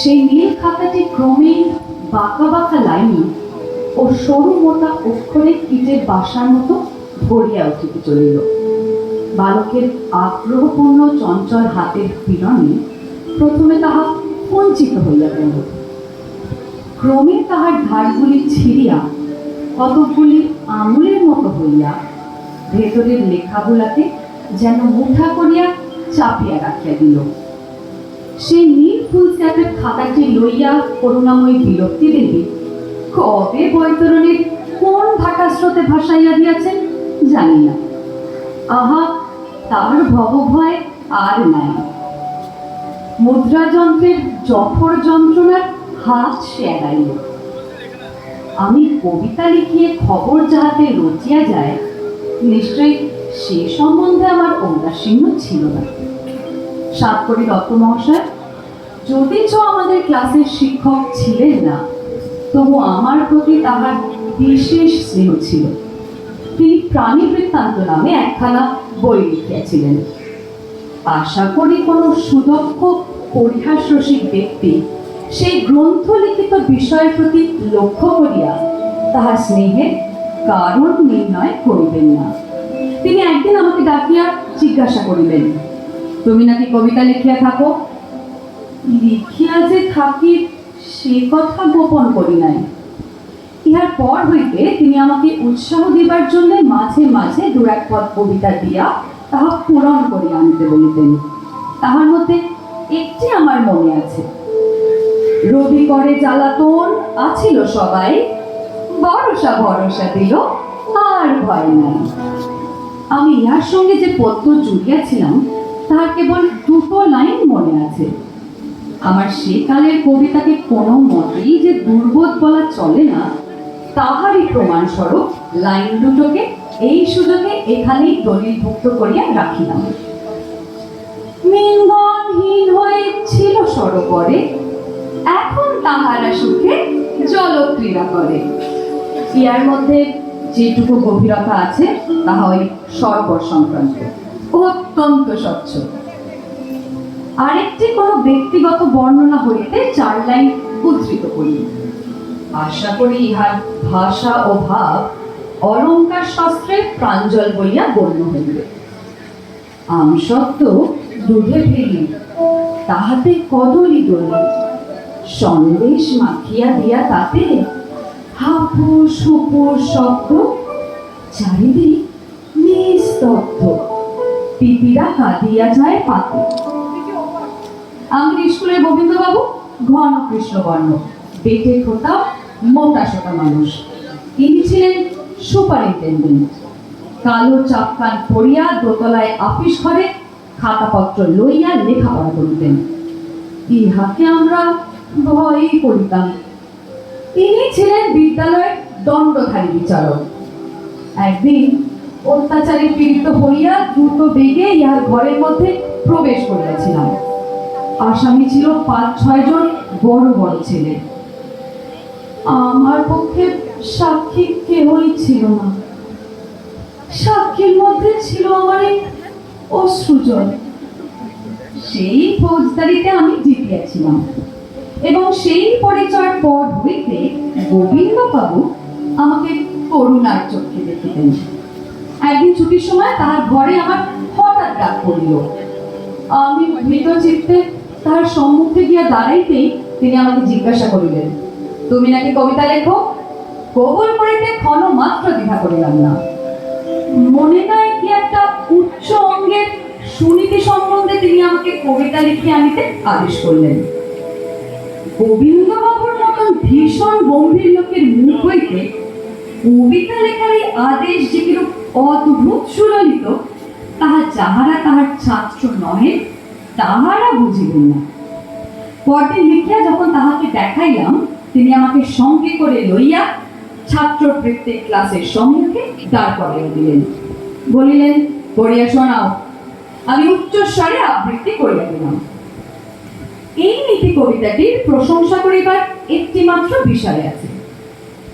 সেই নীল খাতাটি ক্রমে বাঁকা বাঁকা লাইন ও সরু মোটা অক্ষরে কীটের বাসার মতো ভরিয়া উঠিতে চলিল। বালকের আগ্রহপূর্ণ চঞ্চল হাতের পীড়নে প্রথমে তাহা বঞ্চিত হইয়া গেল। ক্রমে তাহার ধারগুলি ছিঁড়িয়া কতকগুলি আঙুলের মতো হইয়া ভেতরের লেখাগুলাকে যেন মুঠা করিয়া চাপিয়া রাখিয়া দিল। সেই নীল ফুলস্ক্যাপের খাতাটি লইয়া করুণাময়ী বিরক্তি দেবী। কবে বৈতরণীর কোন ভাটাস্রোতে ভাসাইয়া দিয়াছেন জানি না। আহা, তার ভবভয় আর নাই। মুদ্রা যন্ত্রের জফর যন্ত্রণার হাত সে এড়াইল। আমি কবিতা লিখিয়ে খবর যাহাতে রচিয়া যায় নিশ্চয়ই সে সম্বন্ধে আমার ঔদাসীন্য ছিল না। সাত সাতকরি দত্ত মহাশয় যদিচ আমাদের ক্লাসের শিক্ষক ছিলেন না, তবু আমার প্রতি তাহার বিশেষ স্নেহ ছিল। তিনি প্রাণী বৃত্তান্ত নামে একখানা বই লিখিয়াছিলেন। আশা করি কোনো সুদক্ষ পরিহাস রসিক ব্যক্তি সেই গ্রন্থ লিখিত বিষয়ের প্রতি লক্ষ্য করিয়া তাহার স্নেহের কারণ নির্ণয় করিবেন না। তিনি একদিন আমাকে ডাকিয়া জিজ্ঞাসা করিলেন, তুমি নাকি কবিতা লিখিয়া থাকো? লিখিয়া যে থাকি, সে কথা গোপন করি নাই। ইহার পর হইতে তিনি আমাকে উৎসাহ দিবার জন্য মাঝে মাঝে দু এক পদ কবিতা দিয়া তাহা পূরণ করিয়া আনিতে বলিতেন। তাহার মধ্যে একটি আমার মনে আছে। রবি করে জ্বালাতন, আছিল সবাই। ভরসা ভরসা দিল, আর ভয় নাই। আমি ইহার সঙ্গে যে পদ্য জুড়িয়াছিলাম, তাহার কেবল দুটো লাইন মনে আছে। আমার সেকালের কবিতাকে কোনো মতেই যে দুর্বোধ বলা চলে না, তাহারই প্রমাণস্বরূপ লাইন দুটোকে, এই সুযোগে এখানেই দলিলভুক্ত করিয়া রাখিলাম। মিঙ্গনহীন হয়ে ছিল সরোবরে, এখন তাহারা সুখে জলক্রীড়া করে। ইহার মধ্যে যেটুকু গভীরতা আছে, তাহা ওই সরোবর সংক্রান্ত অত্যন্ত স্বচ্ছ। আরেকটি কোনো ব্যক্তিগত বর্ণনা হইতে চার লাইন উদ্ধৃত করি। আশা করি ইহার ভাষা ও ভাব অলঙ্কার শাস্ত্রে প্রাঞ্জল বলিয়া গণ্য হইবে। আমসত্ব দুধে ফেলি, তাহাতে কদলি দলি। সন্দেশ মাখিয়া দিয়া তাতে হাপুস হুপুস শব্দ, চারিদিক নিস্তব্ধ। পিপিরা কাঁদিয়া যায় পাতে। গোবিন্দবাবু ঘন কৃষ্ণবর্ণ পেটে খোটা মোটা সোটা মানুষ। তিনি ছিলেন সুপারিনটেন্ডেন্ট। কালো চাপকান পড়িয়া দোতলায় আপিস ঘরে খাতাপত্র লইয়া লেখাপড়া করিতেন। ইহাকে আমরা ভয়ই করিতাম। তিনি ছিলেন বিদ্যালয়ের দণ্ডধারী বিচারক। একদিন অত্যাচারে পীড়িত হইয়া দ্রুত বেগে ইহার ঘরের মধ্যে প্রবেশ করিয়াছিলাম। আসামি ছিল পাঁচ, ছয় জন বড় বড় ছেলে। আমার পক্ষে সাক্ষী কেউই ছিল না। সাক্ষীর মধ্যে ছিল আমার এই অশ্রুজল সেই ফৌজদারিতে আমি জিতিয়াছিলাম। এবং সেই পরিচয়ের পর হইতে গোবিন্দ বাবু আমাকে করুণার চোখে দেখিতেন একদিন ছুটির সময় তার ঘরে আমার হঠাৎ ডাক পড়িল। আমি মৃত চিত্তে তার সম্মুখে গিয়া দাঁড়াইতেই তিনি আমাকে জিজ্ঞাসা করিলেন, তুমি নাকি কবিতা লেখো? কবুল করিতে ক্ষণ মাত্র দ্বিধা করিলাম না। মনে নাই কি একটা উচ্চ অঙ্গের সুনীতি সম্বন্ধে তিনি আমাকে কবিতা লিখে আনিতে আদেশ করলেন। গোবিন্দবাবুর মতন ভীষণ গম্ভীর লোকের মুখ হইতে কবিতা লেখার এই আদেশ যে কিরূপ অদ্ভুত সুললিত, তাহা যাহারা তাহার ছাত্র নহে তাহারা বুঝিবেন না। পরদিন লিখিয়া যখন তাহাকে দেখাইলাম, তিনি আমাকে সঙ্গে করে লইয়া ছাত্র বৃত্তির ক্লাসের সম্মুখে দাঁড় করাইয়া দিলেন। বলিলেন, পড়িয়া শোনাও, আমি উচ্চস্বরে আবৃত্তি করিয়া দিলাম। এই নীতি কবিতাটির প্রশংসা করিবার একটি মাত্র বিষয় আছে।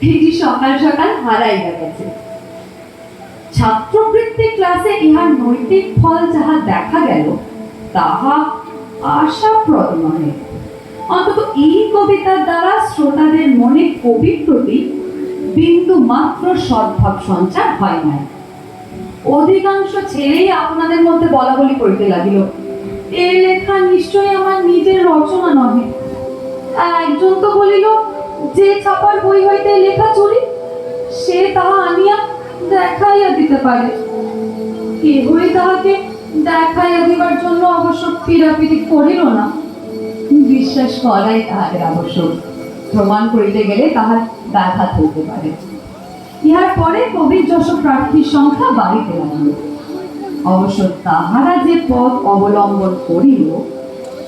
এটি সকাল সকাল হারাইয়া গেছে। ছাত্রবৃত্তি ক্লাসে ইহার নৈতিক ফল যাহা দেখা গেল তাহা আশাপ্রদ নহে অন্তত এই কবিতার দ্বারা শ্রোতাদের মনে কবির প্রতি বিন্দু মাত্র সদ্ভাব সঞ্চার হয় নাই। অধিকাংশ ছেলেই আপনাদের মধ্যে বলা বলি করিতে লাগিল। এ লেখা নিশ্চয়ই আমার নিজের রচনা নহে। একজন তো বলিল, যে ছাপার বই হইতে লেখা চুরি, সে তাহা আনিয়া দেখাইয়া দিতে পারে। কেহই তাহাকে দেখাইয়া দিবার জন্য অবশ্য পিড়াপিড়ি করিল না। বিশ্বাস করাই তাহাদের আবশ্যক। প্রমাণ করিতে গেলে তাহার ব্যাঘাত হইতে পারে। ইহার পরে কবির যশ প্রার্থীর সংখ্যা বাড়িতে লাগল। অবশ্য তাহারা যে পথ অবলম্বন করিল,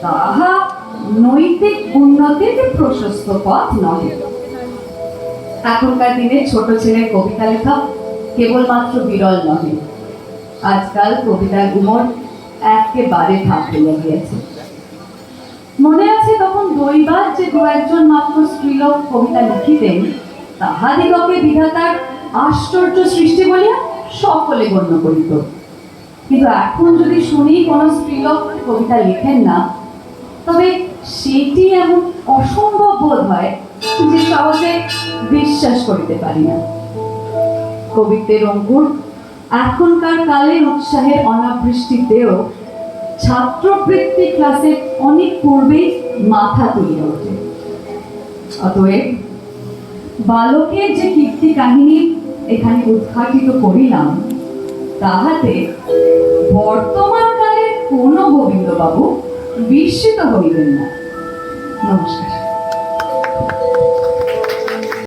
তাহা নৈতিক উন্নতির প্রশস্ত পথ নহে। এখনকার দিনে ছোট ছেলের কবিতা লেখা কেবলমাত্র বিরল নহে। আজকাল কবিতার উমর একেবারে ফাঁক হইয়া গিয়েছে মনে আছে তখন দৈবাত যে দু একজন মাত্র স্ত্রীলোক কবিতা লিখিতেন, তাহাদিগকে বিধাতার আশ্চর্য সৃষ্টি বলিয়া সকলে গণ্য করিত। কিন্তু এখন যদি শুনি কোনো স্ত্রীলোক কবিতা লেখেন না, তবে সেটি এমন অসম্ভব বোধ হয় যে সহজে বিশ্বাস করিতে পারি না। কবিত্বের অঙ্কুর এখনকার কালের উৎসাহের অনাবৃষ্টিতেও ছাত্রবৃত্তি ক্লাসে অনেক পূর্বেই মাথা তুলিয়া ওঠে। অতএব বালকের যে কীর্তি কাহিনী এখানে উদ্ঘাটিত করিলাম, তাহাতে বর্তমান কালের কোনো গোবিন্দবাবু বিস্মিত হইবেন না। নমস্কার।